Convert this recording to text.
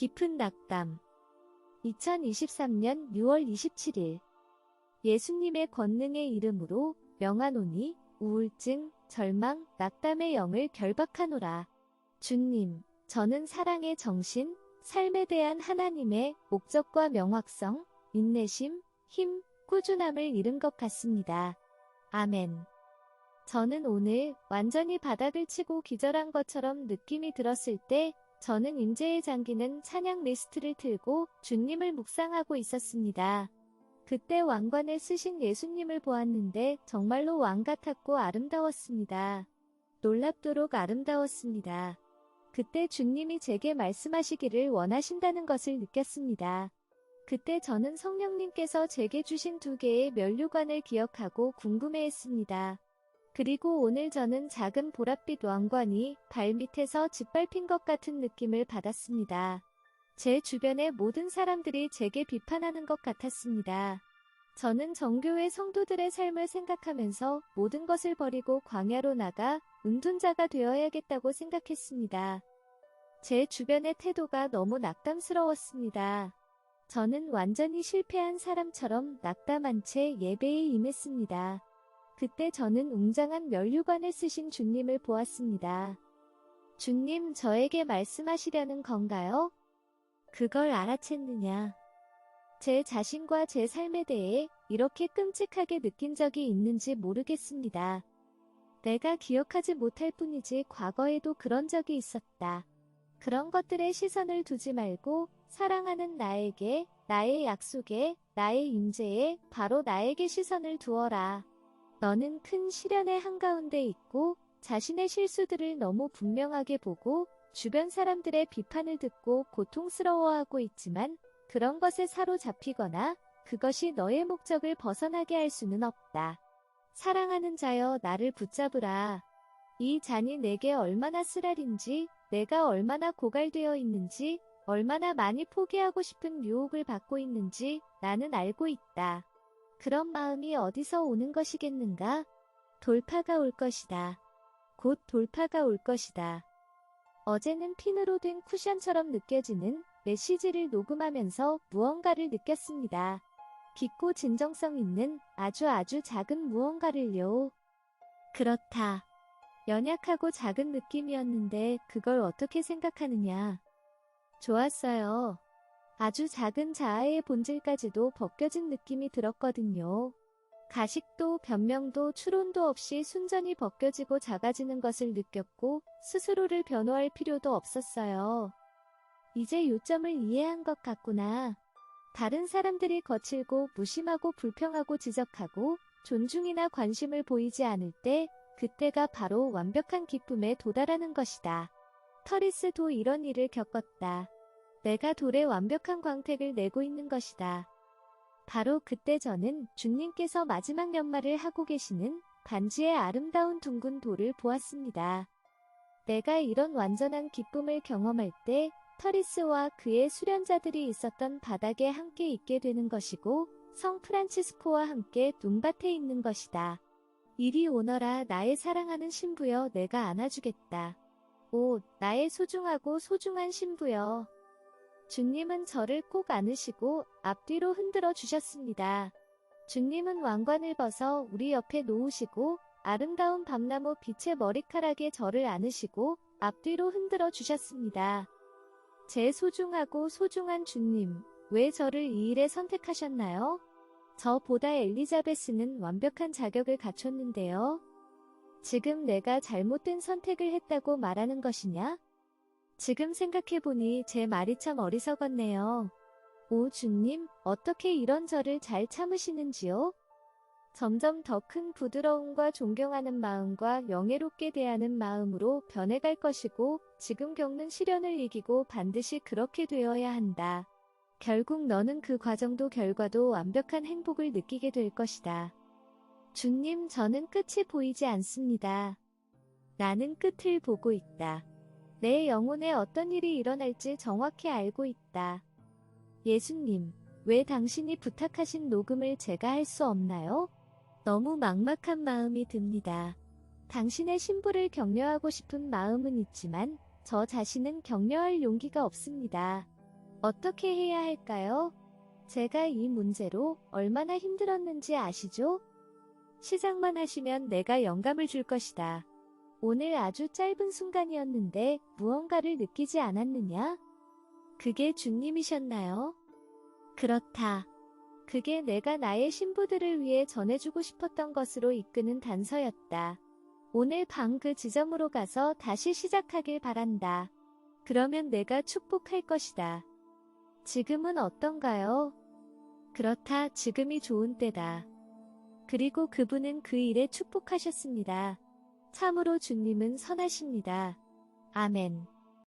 깊은 낙담 2023년 6월 27일 예수님의 권능의 이름으로 명하노니 우울증, 절망, 낙담의 영을 결박하노라. 주님, 저는 사랑의 정신, 삶에 대한 하나님의 목적과 명확성, 인내심, 힘, 꾸준함을 잃은 것 같습니다. 아멘. 저는 오늘 완전히 바닥을 치고 기절한 것처럼 느낌이 들었을 때 저는 임재에 잠기는 찬양 리스트를 틀고 주님을 묵상하고 있었습니다. 그때 왕관을 쓰신 예수님을 보았는데 정말로 왕 같았고 아름다웠습니다. 놀랍도록 아름다웠습니다. 그때 주님이 제게 말씀하시기를 원하신다는 것을 느꼈습니다. 그때 저는 성령님께서 제게 주신 두 개의 면류관을 기억하고 궁금해했습니다. 그리고 오늘 저는 작은 보랏빛 왕관이 발밑에서 짓밟힌 것 같은 느낌을 받았습니다. 제 주변의 모든 사람들이 제게 비판하는 것 같았습니다. 저는 정교회 성도들의 삶을 생각하면서 모든 것을 버리고 광야로 나가 은둔자가 되어야겠다고 생각했습니다. 제 주변의 태도가 너무 낙담스러웠습니다. 저는 완전히 실패한 사람처럼 낙담한 채 예배에 임했습니다. 그때 저는 웅장한 면류관을 쓰신 주님을 보았습니다. 주님, 저에게 말씀하시려는 건가요? 그걸 알아챘느냐? 제 자신과 제 삶에 대해 이렇게 끔찍하게 느낀 적이 있는지 모르겠습니다. 내가 기억하지 못할 뿐이지 과거에도 그런 적이 있었다. 그런 것들에 시선을 두지 말고 사랑하는 나에게, 나의 약속에, 나의 임재에 바로 나에게 시선을 두어라. 너는 큰 시련의 한가운데 있고 자신의 실수들을 너무 분명하게 보고 주변 사람들의 비판을 듣고 고통스러워하고 있지만 그런 것에 사로잡히거나 그것이 너의 목적을 벗어나게 할 수는 없다. 사랑하는 자여 나를 붙잡으라. 이 잔이 내게 얼마나 쓰라린지, 내가 얼마나 고갈되어 있는지, 얼마나 많이 포기하고 싶은 유혹을 받고 있는지 나는 알고 있다. 그런 마음이 어디서 오는 것이겠는가? 돌파가 올 것이다. 곧 돌파가 올 것이다. 어제는 핀으로 된 쿠션처럼 느껴지는 메시지를 녹음하면서 무언가를 느꼈습니다. 깊고 진정성 있는 아주 아주 작은 무언가를요. 그렇다. 연약하고 작은 느낌이었는데 그걸 어떻게 생각하느냐. 좋았어요. 아주 작은 자아의 본질까지도 벗겨진 느낌이 들었거든요. 가식도 변명도 추론도 없이 순전히 벗겨지고 작아지는 것을 느꼈고 스스로를 변호할 필요도 없었어요. 이제 요점을 이해한 것 같구나. 다른 사람들이 거칠고 무심하고 불평하고 지적하고 존중이나 관심을 보이지 않을 때 그때가 바로 완벽한 기쁨에 도달하는 것이다. 터리스도 이런 일을 겪었다. 내가 돌에 완벽한 광택을 내고 있는 것이다. 바로 그때 저는 주님께서 마지막 연말을 하고 계시는 반지의 아름다운 둥근 돌을 보았습니다. 내가 이런 완전한 기쁨을 경험할 때 터리스와 그의 수련자들이 있었던 바닥에 함께 있게 되는 것이고 성 프란치스코와 함께 눈밭에 있는 것이다. 이리 오너라 나의 사랑하는 신부여 내가 안아주겠다. 오 나의 소중하고 소중한 신부여. 주님은 저를 꼭 안으시고 앞뒤로 흔들어 주셨습니다. 주님은 왕관을 벗어 우리 옆에 놓으시고 아름다운 밤나무 빛의 머리카락에 저를 안으시고 앞뒤로 흔들어 주셨습니다. 제 소중하고 소중한 주님, 왜 저를 이 일에 선택하셨나요? 저보다 엘리자베스는 완벽한 자격을 갖췄는데요. 지금 내가 잘못된 선택을 했다고 말하는 것이냐? 지금 생각해보니 제 말이 참 어리석었네요. 오 주님, 어떻게 이런 저를 잘 참으시는지요? 점점 더 큰 부드러움과 존경하는 마음과 명예롭게 대하는 마음으로 변해갈 것이고 지금 겪는 시련을 이기고 반드시 그렇게 되어야 한다. 결국 너는 그 과정도 결과도 완벽한 행복을 느끼게 될 것이다. 주님, 저는 끝이 보이지 않습니다. 나는 끝을 보고 있다. 내 영혼에 어떤 일이 일어날지 정확히 알고 있다. 예수님, 왜 당신이 부탁하신 녹음을 제가 할 수 없나요? 너무 막막한 마음이 듭니다. 당신의 신부를 격려하고 싶은 마음은 있지만 저 자신은 격려할 용기가 없습니다. 어떻게 해야 할까요? 제가 이 문제로 얼마나 힘들었는지 아시죠? 시작만 하시면 내가 영감을 줄 것이다. 오늘 아주 짧은 순간이었는데 무언가를 느끼지 않았느냐? 그게 주님이셨나요? 그렇다. 그게 내가 나의 신부들을 위해 전해주고 싶었던 것으로 이끄는 단서였다. 오늘 밤 그 지점으로 가서 다시 시작하길 바란다. 그러면 내가 축복할 것이다. 지금은 어떤가요? 그렇다, 지금이 좋은 때다. 그리고 그분은 그 일에 축복하셨습니다. 참으로 주님은 선하십니다. 아멘.